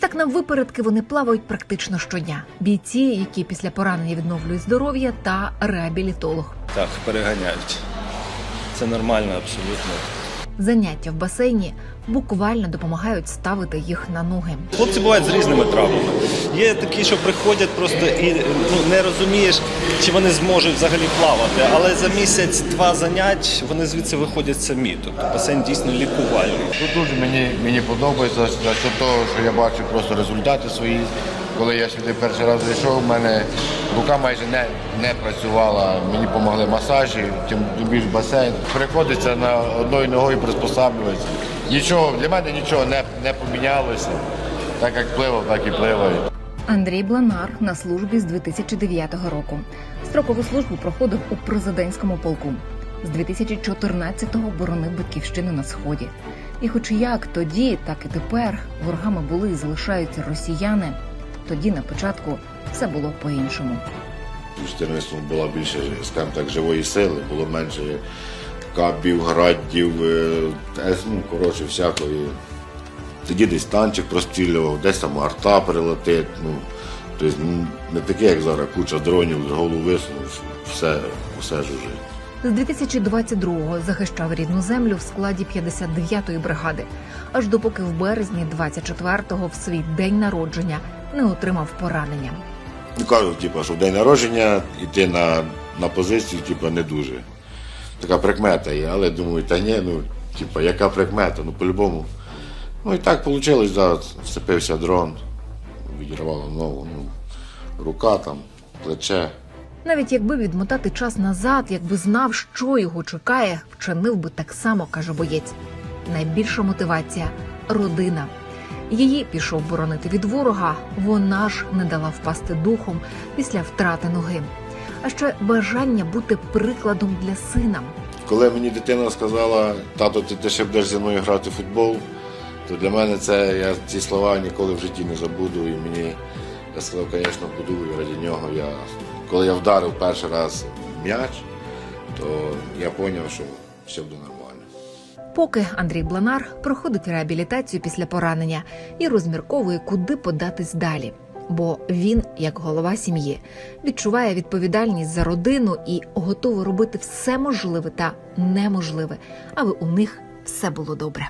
Так на випередки вони плавають практично щодня. Бійці, які після поранення відновлюють здоров'я, та реабілітолог. Так, переганяють. Це нормально абсолютно. Заняття в басейні буквально допомагають ставити їх на ноги. Хлопці бувають з різними травмами. Є такі, що приходять просто і ну, не розумієш, чи вони зможуть взагалі плавати. Але за місяць-два занять вони звідси виходять самі. Тобто басейн дійсно лікувальний. Тут дуже мені, мені подобається за що того, що я бачу просто результати свої. Коли я сюди перший раз зайшов, в мене рука майже не, не працювала. Мені допомогли масажі, тим більш басейн. Приходиться на одною ногою приспосаблюватися. Нічого, для мене нічого не, не помінялося. Так як пливав, так і пливаю. Андрій Бланар на службі з 2009 року. Строкову службу проходив у президентському полку. З 2014-го боронив батьківщину на сході. І, хоч як тоді, так і тепер ворогами були і залишаються росіяни. Тоді на початку все було по-іншому. У 14-му була більше, скажімо так, живої сили, було менше кабів, градів, е, ну, коротше, всякої. Тоді десь танчик прострілював, десь там арта прилетить. Ну, тобто не таке, як зараз, куча дронів з голову висунув, все, все жужить. З 2022-го захищав рідну землю в складі 59-ї бригади, аж допоки в березні 24-го в свій день народження не отримав поранення. Ну, кажуть, типу, що в день народження йти на, на позицію, типу, не дуже. Така прикмета є, але думаю, та ні, ну, типу, яка прикмета, ну по-любому. Ну і так вийшло, да, вцепився дрон, відірвало ногу, ну, рука там, плече. Навіть якби відмотати час назад, якби знав, що його чекає, вчинив би так само, каже боєць. Найбільша мотивація родина. Її пішов боронити від ворога. Вона ж не дала впасти духом після втрати ноги. А ще бажання бути прикладом для сина. Коли мені дитина сказала, тато, ти, ще будеш зі мною грати в футбол, то для мене це я ці слова ніколи в житті не забуду. І мені я сказав, звісно, буду і раді нього. Я, коли я вдарив перший раз м'яч, то я зрозумів, що все буде нормально. Поки Андрій Бланар проходить реабілітацію після поранення і розмірковує, куди податись далі. Бо він, як голова сім'ї, відчуває відповідальність за родину і готовий робити все можливе та неможливе, аби у них все було добре.